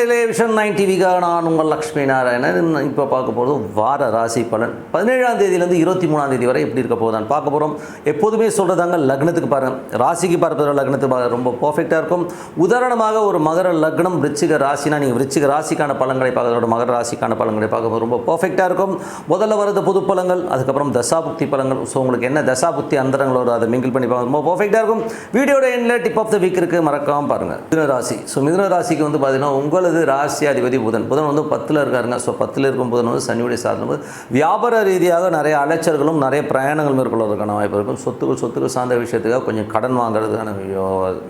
நேர்களே vision nine டிவிக்காக நான் உங்கள் லக்ஷ்மி நாராயணன். இப்போ பார்க்க போகிறது வார ராசி பலன். பதினேழாம் தேதியிலேருந்து இருபத்தி மூணாம் தேதி வரை எப்படி இருக்க போதான் பார்க்க போகிறோம் எப்போதுமே சொல்கிறதாங்க லக்னத்துக்கு பாருங்கள் ராசிக்கு பார்ப்பதில் லக்னத்துக்கு ரொம்ப பர்ஃபெக்டாக இருக்கும். உதாரணமாக ஒரு மகர லக்னம் விருச்சிக ராசினா நீங்கள் விருச்சிக ராசிக்கான பழங்களை பார்க்கறதோட மகர ராசிக்கான பலன்களை பார்க்கும்போது ரொம்ப பர்ஃபெக்டாக இருக்கும். முதல்ல வரது புது பழங்கள் அதுக்கப்புறம் தசாபுக்தி பலங்கள் ஸோ உங்களுக்கு என்ன தசாபுக்தி அந்தரங்கள் வரும் அதை மிங்கிள் பண்ணி பார்க்க ரொம்ப பர்ஃபெக்டாக இருக்கும். வீடியோட எண்ணில் டிப் ஆஃப் த வீக் இருக்குது மறக்காமல் பாருங்கள் மிதன ராசி. ஸோ மிதன ராசிக்கு வந்து பார்த்தீங்கன்னா உங்களது ராசி அதிபதி புதன். புதன் வந்து பத்தில் இருக்காருங்க. ஸோ பத்தில் இருக்கும் புதன் வந்து சனியுடைய சாதனம் வியாபார ரீதியாக நிறைய அலைச்சல்களும் நிறைய பிரயாணங்கள் மேற்கொள்வதற்கான வாய்ப்பு இருக்கும். சொத்துக்கள் சொத்துக்கள் சார்ந்த விஷயத்துக்காக கொஞ்சம் கடன் வாங்குறதுக்கான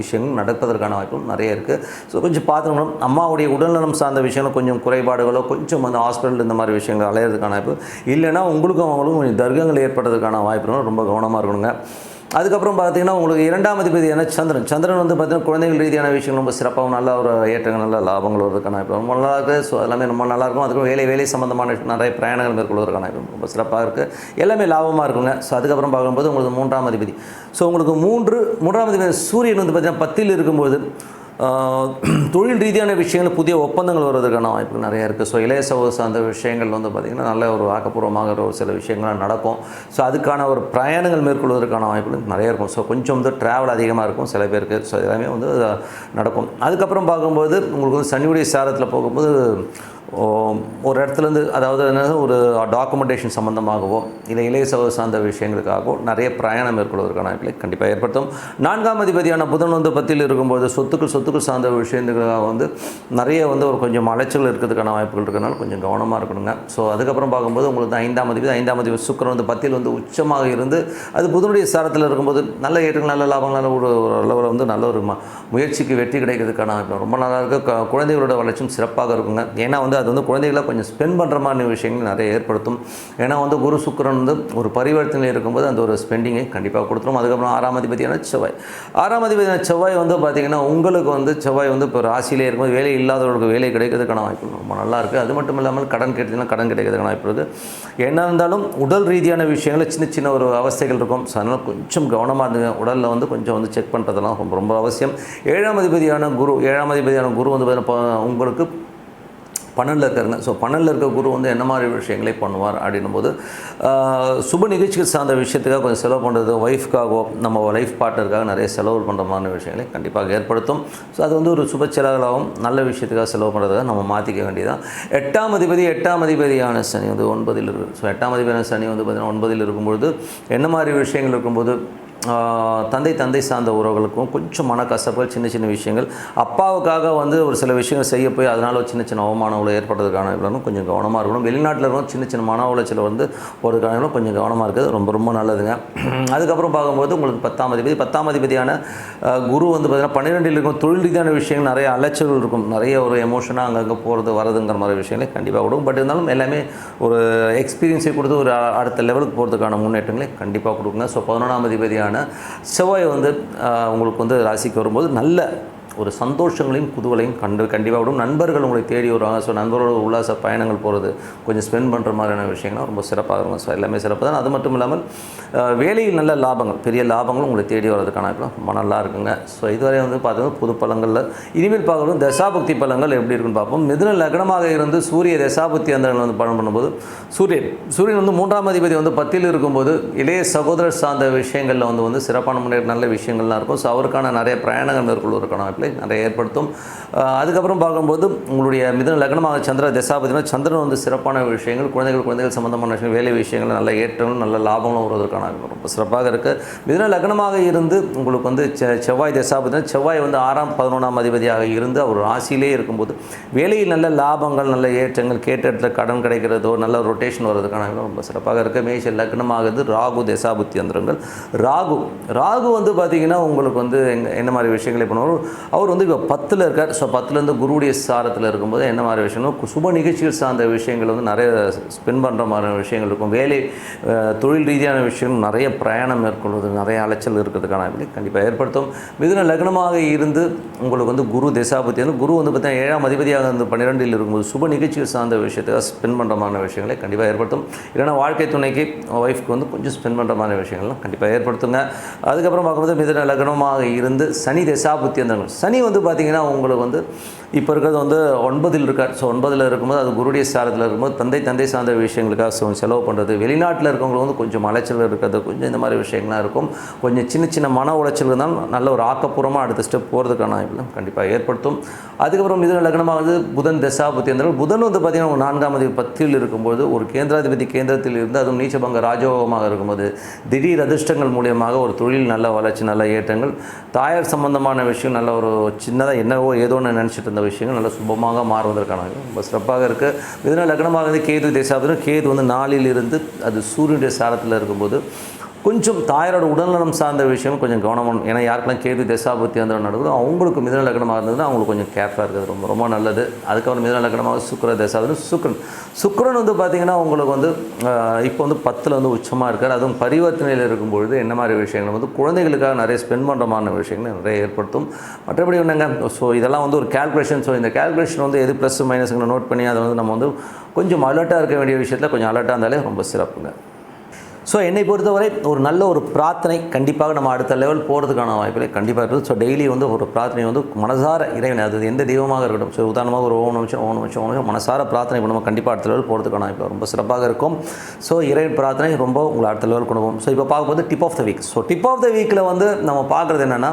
விஷயங்கள் நடப்பதற்கான வாய்ப்பும் நிறைய இருக்குது ஸோ கொஞ்சம் பார்த்துக்கணும் அம்மாவுடைய உடல்நலம் சார்ந்த விஷயங்களும் கொஞ்சம் குறைபாடுகளோ கொஞ்சம் அந்த ஹாஸ்பிட்டல் இந்த மாதிரி விஷயங்கள் அலையிறதுக்கான வாய்ப்பு. இல்லைன்னா உங்களுக்கும் அவங்களுக்கும் கொஞ்சம் தர்க்கங்கள் ஏற்படுறதுக்கான வாய்ப்பு ரொம்ப கவனமாக இருக்கணுங்க. அதுக்கப்புறம் பார்த்தீங்கன்னா உங்களுக்கு இரண்டாம் அதிபதியான சந்திரன். சந்திரன் வந்து பார்த்தீங்கன்னா குழந்தைகள் ரீதியான விஷயங்கள் ரொம்ப சிறப்பாகவும் நல்ல ஒரு ஏற்றங்கள் நல்ல லாபங்கள் வருவதற்கான இப்போ ரொம்ப நல்லா இருக்குது ஸோ எல்லாமே ரொம்ப நல்லாயிருக்கும். அதுக்கு வேலை வேலை சம்மந்தமான நிறைய பிரயாணங்கள் மேற்கொள்வதற்கான ரொம்ப சிறப்பாக இருக்குது எல்லாமே லாபமாக இருக்குங்க. ஸோ அதுக்கப்புறம் பார்க்கும்போது உங்களுக்கு மூன்றாம் அதிபதி. ஸோ உங்களுக்கு மூன்று மூன்றாம் அதிபதி சூரியன் வந்து பார்த்தீங்கன்னா பத்தில் இருக்கும்போது தொழில் ரீதியான விஷயங்கள் புதிய ஒப்பந்தங்கள் வருவதற்கான வாய்ப்புகள் நிறைய இருக்குது ஸோ இளைய சகோதர சார்ந்த விஷயங்கள் வந்து பார்த்திங்கன்னா நல்ல ஒரு ஆக்கப்பூர்வமாக ஒரு சில விஷயங்கள்லாம் நடக்கும். ஸோ அதுக்கான ஒரு பிரயாணங்கள் மேற்கொள்வதற்கான வாய்ப்புகள் நிறைய இருக்கும். ஸோ கொஞ்சம் வந்து ட்ராவல் அதிகமாக இருக்கும் சில பேருக்கு. ஸோ எல்லாமே வந்து நடக்கும். அதுக்கப்புறம் பார்க்கும்போது உங்களுக்கு வந்து சனியுடைய சாரத்தில் போகும்போது ஒரு இடத்துலேருந்து அதாவது என்னது ஒரு டாக்குமெண்டேஷன் சம்மந்தமாகவோ இல்லை இளைய சகோதர சார்ந்த விஷயங்களுக்காகவோ நிறைய பிரயாணம் மேற்கொள்வதற்கான வாய்ப்புகளை கண்டிப்பாக ஏற்படுத்தும். நான்காம் அதிபதியான புதன் வந்து பத்தியில் இருக்கும்போது சொத்துக்கள் சொத்துக்கள் சார்ந்த விஷயங்களுக்காக வந்து நிறைய வந்து ஒரு கொஞ்சம் அலைச்சல் இருக்கிறதுக்கான வாய்ப்புகள் இருக்கிறனால கொஞ்சம் கவனமாக இருக்கணுங்க. ஸோ அதுக்கப்புறம் பார்க்கும்போது உங்களுக்கு ஐந்தாம் அதிபதி ஐந்தாம் அதிபதி சுக்கரன் வந்து பத்தியில் வந்து உச்சமாக இருந்து அது புதனுடைய சாரத்தில் இருக்கும்போது நல்ல ஏற்றங்கள் நல்ல லாபங்கள் நல்ல ஒரு ஒரு அளவில் வந்து நல்ல ஒரு ம- முயற்சிக்கு வெற்றி கிடைக்கிறதுக்கான ரொம்ப நல்லா இருக்குது குழந்தைகளோட வளர்ச்சியும் சிறப்பாக இருக்குங்க. ஏன்னா வந்து அது வந்து குழந்தைகளை கொஞ்சம் ஸ்பெண்ட் பண்ணுற மாதிரி விஷயங்கள் நிறைய ஏற்படுத்தும். ஏன்னா வந்து குரு சுக்கரன் வந்து ஒரு பரிவர்த்தனை இருக்கும்போது அந்த ஒரு ஸ்பெண்டிங்கை கண்டிப்பாக கொடுத்துரும். அதுக்கப்புறம் ஆறாம் அதிபதியான செவ்வாய். ஆறாம் அதிபதியான செவ்வாய் வந்து பார்த்திங்கன்னா உங்களுக்கு வந்து செவ்வாய் வந்து இப்போ ராசியிலே இருக்கும்போது வேலை இல்லாதவர்களுக்கு வேலை கிடைக்கிறதுக்கான வாய்ப்பு ரொம்ப நல்லா இருக்குது அது மட்டும் இல்லாமல் கடன் கிடைச்சதுன்னா கடன் கிடைக்கிறதுக்கான வாய்ப்பு இருக்குது என்ன இருந்தாலும் உடல் ரீதியான விஷயங்களில் சின்ன சின்ன ஒரு அவஸ்தைகள் இருக்கும். ஸோ அதனால் கொஞ்சம் கவனமாக இருந்துங்க. உடலில் வந்து கொஞ்சம் வந்து செக் பண்ணுறதெல்லாம் ரொம்ப ரொம்ப அவசியம். ஏழாம் அதிபதியான குரு ஏழாம் அதிபதியான குரு வந்து பார்த்தீங்கன்னா உங்களுக்கு பன்னெண்டில் இருக்காருங்க ஸோ பன்னெண்டில் இருக்க குரு வந்து என்ன மாதிரி விஷயங்களை பண்ணுவார் அப்படின்னும் போது சுப நிகழ்ச்சிகள் சார்ந்த விஷயத்துக்காக கொஞ்சம் செலவு பண்ணுறது ஒய்ஃப்காகவோ நம்ம லைஃப் பார்ட்னருக்காக நிறைய செலவு பண்ணுற மாதிரி விஷயங்களை கண்டிப்பாக ஏற்படுத்தும். ஸோ அது வந்து ஒரு சுப செலவுகளாகவும் நல்ல விஷயத்துக்காக செலவு பண்ணுறதுக்காக நம்ம மாற்றிக்க வேண்டியதான் எட்டாம் அதிபதி எட்டாம் அதிபதியான சனி வந்து ஒன்பதில் இருக்குது ஸோ எட்டாம் அதிபதியான சனி வந்து பார்த்திங்கன்னா ஒன்பதில் இருக்கும்பொழுது என்ன மாதிரி விஷயங்கள் இருக்கும்போது தந்தை தந்தை சார்ந்த உறவுகளுக்கும் கொஞ்சம் மனக்கசப்புகள் சின்ன சின்ன விஷயங்கள். அப்பாவுக்காக வந்து ஒரு சில விஷயங்கள் செய்ய போய் அதனால் சின்ன சின்ன அவமானங்கள் ஏற்படுறதுக்கான இவ்வளோ கொஞ்சம் கவனமாக இருக்கணும். வெளிநாட்டில் இருக்கணும் சின்ன சின்ன மன உளைச்சல் வந்து போகிறதுக்கான கொஞ்சம் கவனமாக இருக்குது ரொம்ப ரொம்ப நல்லதுங்க. அதுக்கப்புறம் பார்க்கும்போது உங்களுக்கு பத்தாம் அதிபதி பத்தாம் அதிபதியான குரு வந்து பார்த்திங்கன்னா பன்னிரெண்டில் இருக்கும். தொழில் ரீதியான விஷயங்கள் நிறைய அலைச்சல்கள் இருக்கும். நிறைய ஒரு எமோஷனாக அங்கங்கே போகிறது வரதுங்கிற மாதிரி விஷயங்களே கண்டிப்பாக கொடுக்கும். பட் இருந்தாலும் எல்லாமே ஒரு எக்ஸ்பீரியன்ஸை கொடுத்து ஒரு அடுத்த லெவலுக்கு போகிறதுக்கான முன்னேற்றங்களே கண்டிப்பாக கொடுக்குங்க. ஸோ பதினொன்றாம் அதிபதியான செவ்வாய் வந்து உங்களுக்கு வந்து ராசிக்கு வரும்போது நல்ல ஒரு சந்தோஷங்களையும் குதூகலையும் கண்டு கண்டிப்பாக விடும். நண்பர்கள் உங்களை தேடி வருவாங்க. ஸோ நண்பர்களோட உல்லாச பயணங்கள் போகிறது கொஞ்சம் ஸ்பெண்ட் பண்ணுற மாதிரியான விஷயங்கள்லாம் ரொம்ப சிறப்பாக இருக்கும். ஸோ எல்லாமே சிறப்பு தான். அது மட்டும் இல்லாமல் வேலையில் நல்ல லாபங்கள் பெரிய லாபங்களும் உங்களை தேடி வர்றதுக்கான வாய்ப்புலாம் ரொம்ப நல்லா இருக்குங்க. ஸோ இதுவரை வந்து பார்த்தீங்கன்னா புது பழங்களில் இனிமேல் பார்க்கணும் தசாபக்தி பழங்கள் எப்படி இருக்குன்னு பார்ப்போம். மிதுன லக்னமாக இருந்து சூரிய தசாபக்தி அந்தங்கள் வந்து பயணம் பண்ணும்போது சூரியன் சூரியன் வந்து மூன்றாம் அதிபதி வந்து பத்தில் இருக்கும்போது இளைய சகோதரர் சார்ந்த விஷயங்களில் வந்து வந்து சிறப்பான முன்னேற்ற நல்ல விஷயங்கள்லாம் இருக்கும். ஸோ அவருக்கான நிறைய பிரயாணங்கள் மேற்கொள்வதற்கான வாய்ப்புகளை நிறைய ஏற்படுத்தும். அதுக்கப்புறம் பார்க்கும்போது உங்களுடைய மிதன லக்னமாக சந்திர தசாபதினா சந்திரன் வந்து சிறப்பான விஷயங்கள் குழந்தைகள் குழந்தைகள் சம்பந்தமான விஷயங்கள் வேலை விஷயங்கள் நல்ல ஏற்றங்களும் நல்ல லாபங்களும் வருவதற்கான ரொம்ப சிறப்பாக இருக்குது மிதன லக்னமாக இருந்து உங்களுக்கு வந்து செ- செவ்வாய் தசாபதினா செவ்வாய் வந்து ஆறாம் பதினொன்றாம் அதிபதியாக இருந்து அவர் ராசியிலே இருக்கும்போது வேலையில் நல்ல லாபங்கள் நல்ல ஏற்றங்கள் கேட்ட இடத்துல கடன் கிடைக்கிறதோ நல்ல ரொட்டேஷன் வர்றதுக்கான ரொம்ப சிறப்பாக இருக்குது மேஷ லக்னமாகுது ராகு தசாபுத்தி அந்தரங்கள் ராகு ராகு வந்து பார்த்திங்கன்னா உங்களுக்கு வந்து என்ன மாதிரி விஷயங்களை பண்ணுவார் அவர் வந்து இப்போ பத்தில் இருக்கார். ஸோ பத்துலேருந்து குருவுடைய சாரத்தில் இருக்கும்போது என்ன மாதிரி விஷயம்னா சுப நிகழ்ச்சிகள் சார்ந்த விஷயங்கள் வந்து நிறைய ஸ்பெண்ட் பண்ணுற மாதிரியான விஷயங்கள் இருக்கும். வேலை தொழில் ரீதியான விஷயங்கள் நிறைய பிரயாணம் மேற்கொள்வது நிறைய அலைச்சல் இருக்கிறதுக்கான வாய்ப்புகளை கண்டிப்பாக ஏற்படுத்தும். மிதுன லக்னமாக இருந்து உங்களுக்கு வந்து குரு திசாபதி வந்து குரு வந்து பார்த்தீங்கன்னா ஏழாம் அதிபதியாக இருந்து பன்னிரெண்டில் இருக்கும்போது சுப நிகழ்ச்சிகள் சார்ந்த விஷயத்துக்காக ஸ்பெண்ட் பண்ணுற மாதிரி விஷயங்களை கண்டிப்பாக ஏற்படுத்தும். இல்லைன்னா வாழ்க்கை துணைக்கு ஒய்ஃப்க்கு வந்து கொஞ்சம் ஸ்பெண்ட் பண்ணுற மாதிரி விஷயங்கள்லாம் கண்டிப்பாக ஏற்படுத்துங்க. அதுக்கப்புறம் பார்க்கும்போது மிதுன லக்னமாக இருந்து சனி தசாபுத்தி அந்த சனி வந்து பார்த்திங்கன்னா உங்களுக்கு வந்து இப்போ இருக்கிறது வந்து ஒன்பதில் இருக்கார். ஸோ ஒன்பதில் இருக்கும்போது அது குருடைய சாரத்தில் இருக்கும்போது தந்தை தந்தை சார்ந்த விஷயங்களுக்காக செலவு பண்ணுறது வெளிநாட்டில் இருக்கவங்களுக்கு வந்து கொஞ்சம் அலைச்சல் இருக்கிறது கொஞ்சம் இந்த மாதிரி விஷயங்கள்லாம் இருக்கும். கொஞ்சம் சின்ன சின்ன மன உளைச்சல் இருந்தாலும் நல்ல ஒரு ஆக்கப்பூர்வமாக அடுத்த ஸ்டெப் போகிறதுக்கான கண்டிப்பாக ஏற்படுத்தும். அதுக்கப்புறம் மிதுன லக்னமாக வந்து புதன் தசாபுத்தி என்றால் புதன் வந்து பார்த்திங்கன்னா ஒரு நான்காம் அதிபதி பத்தில் இருக்கும்போது ஒரு கேந்திராதிபதி கேந்திரத்தில் இருந்து அதுவும் நீச்சபங்க ராஜயோகமாக இருக்கும்போது திடீர் அதிர்ஷ்டங்கள் மூலியமாக ஒரு தொழில் நல்ல வளர்ச்சி நல்ல ஏற்றங்கள் தாயார் சம்பந்தமான விஷயம் நல்ல ஒரு சின்னதாக என்னவோ ஏதோன்னு நினச்சிட்டு இருந்த விஷயங்கள் நல்லா சுபமாக மாறுவதற்கான ரொம்ப சிறப்பாக இருக்குது மிதுன லக்னமாக வந்து கேது தேசாபுரம். கேது வந்து நாளிலிருந்து அது சூரியனுடைய சாரத்தில் இருக்கும்போது கொஞ்சம் தாயாரோட உடல்நலம் சார்ந்த விஷயம் கொஞ்சம் கவனமாக ஏன்னா யாருக்கெல்லாம் கேது தசாபுத்தி அந்த நடக்குதோ அவங்களுக்கு மிதன லக்னமாக இருந்ததுன்னா அவங்களுக்கு கொஞ்சம் கேர்ஃபுல்லாக இருக்கிறது ரொம்ப ரொம்ப நல்லது. அதுக்கப்புறம் மிதன லக்னமாக சுக்கர தசாபுத்தி சுக்ரன் சுக்கிரன் வந்து பார்த்திங்கன்னா உங்களுக்கு வந்து இப்போ வந்து பத்தில் வந்து உச்சமாக இருக்கார். அதுவும் பரிவர்த்தனையில் இருக்கும்பொழுது என்ன மாதிரி விஷயங்கள் வந்து குழந்தைகளுக்காக நிறைய ஸ்பெண்ட் பண்ணுறமான விஷயங்கள் நிறைய ஏற்படுத்தும். மற்றபடி என்னங்க ஸோ இதெல்லாம் வந்து ஒரு கேல்குலேஷன் ஸோ இந்த கேல்குலேஷன் வந்து எது ப்ளஸ் மைனஸ்ங்களை நோட் பண்ணி அதை வந்து நம்ம வந்து கொஞ்சம் அலர்ட்டாக இருக்க வேண்டிய விஷயத்தில் கொஞ்சம் அலர்ட்டாக இருந்தாலே ரொம்ப சிறப்புங்க. ஸோ என்னை பொறுத்தவரை ஒரு நல்ல ஒரு பிரார்த்தனை கண்டிப்பாக நம்ம அடுத்த லெவல் போகிறதுக்கான வாய்ப்புகளை கண்டிப்பாக இருக்குது. ஸோ டெய்லி வந்து ஒரு பிரார்த்தனை வந்து மனசார இறைவன் அது எந்த தெய்வமாக இருக்கட்டும். ஸோ உதாரணமாக ஒரு ஓம் நிமிஷம் ஓம் நிமிஷம் ஓம் நிமிஷம் மனசார பிரார்த்தனை பண்ணுவோம் கண்டிப்பாக அடுத்த லெவல் போகிறதுக்கான வாய்ப்பு ரொம்ப சிறப்பாக இருக்கும். ஸோ இறைவன் பிரார்த்தனை ரொம்ப உங்களை அடுத்த லெவல் கொண்டு போகும். ஸோ இப்போ பார்க்கும்போது tip of the week so tip of the வீக்கில் வந்து நம்ம பார்க்குறது என்னென்னா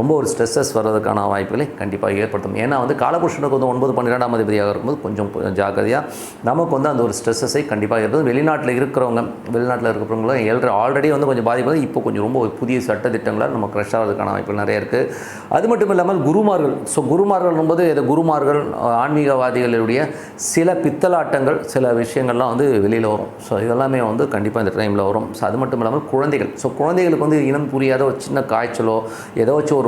ரொம்ப ஒரு ஸ்ட்ரெஸ்ஸஸ் வர்றதுக்கான வாய்ப்புகளை கண்டிப்பாக ஏற்படுத்தும். ஏன்னா வந்து காலபுருஷனுக்கு வந்து ஒன்பது பன்னிரெண்டாம் அதிபதியாக இருக்கும்போது கொஞ்சம் ஜாக்கிரதையாக நமக்கு வந்து அந்த ஒரு ஸ்ட்ரெஸ்ஸஸை கண்டிப்பாக ஏற்படும் வெளிநாட்டில் இருக்கிறவங்க வெளிநாட்டில் இருக்கிறவங்களும் ஏழரை ஆல்ரெடி வந்து கொஞ்சம் பாதிப்பு இப்போ கொஞ்சம் ரொம்ப ஒரு புதிய சட்ட நம்ம க்ரஷ் ஆகிறதுக்கான வாய்ப்புகள் நிறைய இருக்குது அது மட்டும் இல்லாமல் குருமார்கள் ஸோ குருமார்கள் போது இந்த குருமார்கள் ஆன்மீகவாதிகளுடைய சில பித்தலாட்டங்கள் சில விஷயங்கள்லாம் வந்து வெளியில் வரும். ஸோ இதெல்லாமே வந்து கண்டிப்பாக இந்த டைமில் வரும். ஸோ அது மட்டும் இல்லாமல் குழந்தைகள் ஸோ குழந்தைகளுக்கு வந்து இனம் புரியாத ஒரு சின்ன காய்ச்சலோ ஏதாச்சும் ஒரு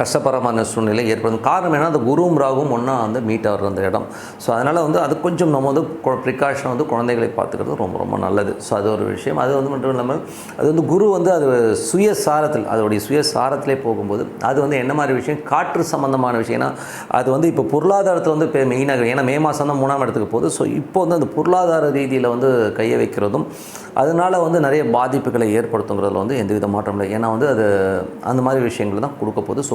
கஷ்டப்படமான சூழ்நிலை ஏற்படும். காரணம் என்ன அந்த குருவும் ராகும் ஒன்றா வந்து மீட் ஆகிற அந்த இடம். ஸோ அதனால் வந்து அது கொஞ்சம் நம்ம வந்து ப்ரிகாஷன் வந்து குழந்தைகளை பார்த்துக்கிறது ரொம்ப ரொம்ப நல்லது. ஸோ அது ஒரு விஷயம். அது வந்து மட்டும் இல்லாமல் அது வந்து குரு வந்து அது சுயசாரத்தில் அதோடைய சுயசாரத்திலே போகும்போது அது வந்து என்ன மாதிரி விஷயம்? காற்று சம்மந்தமான விஷயம். ஏன்னா அது வந்து இப்போ பொருளாதாரத்தில் வந்து இப்போ மெயினாக ஏன்னா மே மாதம் தான் மூணாம் இடத்துக்கு போகுது. ஸோ இப்போ வந்து அந்த பொருளாதார ரீதியில் வந்து கையை வைக்கிறதும் அதனால் வந்து நிறைய பாதிப்புகளை ஏற்படுத்துங்கிறதுல வந்து எந்தவித மாற்றம் இல்லை. ஏன்னா வந்து அது அந்த மாதிரி விஷயங்கள் தான் கொடுக்க போகுது. ஸோ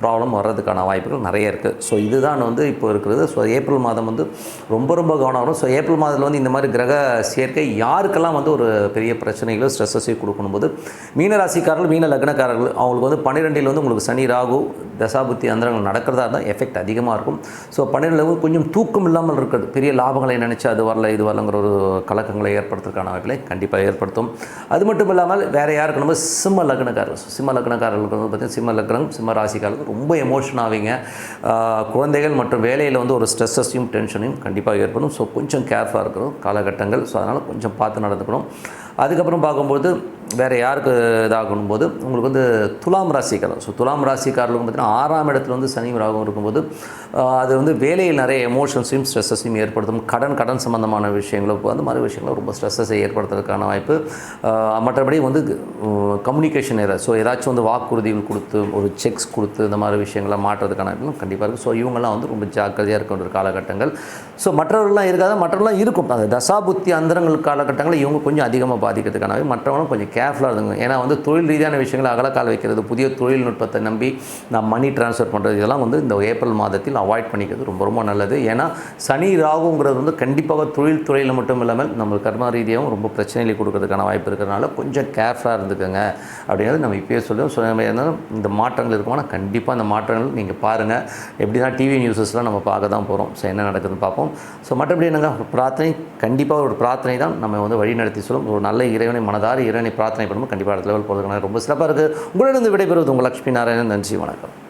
ப்ராப்ளம் வர்றதுக்கான வாய்ப்புகள் நிறைய இருக்குது ஸோ இதுதான் வந்து இப்போ இருக்கிறது. ஸோ ஏப்ரல் மாதம் வந்து ரொம்ப ரொம்ப கவனம் வரும். ஸோ ஏப்ரல் மாதத்தில் வந்து இந்த மாதிரி கிரக சேர்க்கை யாருக்கெல்லாம் வந்து ஒரு பெரிய பிரச்சனைகளோ ஸ்ட்ரெஸ்ஸையும் கொடுக்கணும்போது மீன ராசிக்காரர்கள் மீன லக்னக்காரர்கள் அவங்களுக்கு வந்து பன்னிரெண்டில் வந்து உங்களுக்கு சனி ராகு தசாபுத்தி அந்தரங்கள் நடக்கிறதா இருந்தால் எஃபெக்ட் அதிகமாக இருக்கும். ஸோ பன்னிரெண்டில் கொஞ்சம் தூக்கம் இல்லாமல் இருக்கிறது. பெரிய லாபங்களை நினச்சி அது வரல இது வரலங்கிற ஒரு கலக்கங்களை ஏற்படுத்துறதுக்கான வாய்ப்புகளை கண்டிப்பாக ஏற்படுத்தும். அது மட்டும் இல்லாமல் வேறு யாருக்கு? நம்ம சிம்ம லக்னக்காரர்கள். சிம்ம லக்னக்காரர்களுக்கு வந்து பார்த்திங்கன்னா சிம்ம லக்னம் சிம்ம ராசிக்காரர்கள் ரொம்ப எமோஷன் ஆவீங்க. குழந்தைகள் மற்றும் வேலையில் வந்து ஒரு ஸ்ட்ரெஸ்ஸஸையும் டென்ஷனையும் கண்டிப்பாக ஏற்படும். ஸோ கொஞ்சம் கேர்ஃபுல்லாக இருக்கணும். காலகட்டங்கள். ஸோ அதனால் கொஞ்சம் பார்த்து நடந்துக்கணும். அதுக்கப்புறம் பார்க்கும்போது வேறு யாருக்கு இதாகணும் போது உங்களுக்கு வந்து துலாம் ராசிக்காரர். ஸோ துலாம் ராசிக்காரர்களுக்கு பார்த்தீங்கன்னா ஆறாம் இடத்துல வந்து சனி ராகம் இருக்கும்போது அது வந்து வேலையில் நிறைய எமோஷன்ஸையும் ஸ்ட்ரெஸ்ஸையும் ஏற்படுத்தும். கடன் கடன் சம்மந்தமான விஷயங்களும் அந்த மாதிரி விஷயங்களும் ரொம்ப ஸ்ட்ரெஸ்ஸை ஏற்படுத்துறதுக்கான வாய்ப்பு. மற்றபடி வந்து கம்யூனிகேஷன் ஏற ஸோ ஏதாச்சும் வந்து வாக்குறுதிகள் கொடுத்து ஒரு செக்ஸ் கொடுத்து இந்த மாதிரி விஷயங்களை மாற்றுறதுக்கான கண்டிப்பாக இருக்குது ஸோ இவங்கெல்லாம் வந்து ரொம்ப ஜாக்கிரதையாக இருக்க ஒரு காலகட்டங்கள். ஸோ மற்றவர்கள்லாம் இருக்காது? மற்றவர்கள்லாம் இருக்கும். அந்த தசாபுத்தி அந்தரங்கள் காலகட்டங்களில் இவங்க கொஞ்சம் அதிகமாக பாதிக்கிறதுக்கான மற்றவங்களும் கொஞ்சம் கேர்ஃபுல்லாக இருந்துங்க. ஏன்னா வந்து தொழில் ரீதியான விஷயங்களை அகலக்கால் வைக்கிறது புதிய தொழில்நுட்பத்தை நம்பி நான் மணி ட்ரான்ஸ்ஃபர் பண்ணுறது இதெல்லாம் வந்து இந்த ஏப்ரல் மாதத்தில் அவாய்ட் பண்ணிக்கிறது ரொம்ப ரொம்ப நல்லது. ஏன்னா சனி ராகுங்கிறது வந்து கண்டிப்பாக தொழில் துறையில் மட்டும் இல்லாமல் நம்ம கர்ம ரீதியாகவும் ரொம்ப பிரச்சனைகளை கொடுக்கறதுக்கான வாய்ப்பு இருக்கிறதுனால கொஞ்சம் கேர்ஃபுல்லாக இருந்துக்கோங்க. அப்படிங்கிறது நம்ம இப்பயே சொல்லுவோம் ஸோ இருந்தாலும் இந்த மாற்றங்கள் இருக்குமானா கண்டிப்பாக அந்த மாற்றங்கள் நீங்கள் பாருங்கள் எப்படி தான் டிவி நியூஸஸ்லாம் நம்ம பார்க்க தான் போகிறோம் ஸோ என்ன நடக்குதுன்னு பார்ப்போம். ஸோ மற்றபடி என்னங்க? ஒரு பிரார்த்தனை கண்டிப்பாக ஒரு பிரார்த்தனை தான் நம்ம வந்து வழி நடத்தி சொல்லும். ஒரு நல்ல இறைவனை மனதார இறைவனை பிரார்த்தனை பண்ணும்போது கண்டிப்பாக அடுத்த லெவல் போகிறதுக்கான ரொம்ப சிறப்பாக இருக்குது உங்களிடம் விடைபெறுவது உங்கள் லட்சுமி நாராயணன். நன்றி வணக்கம்.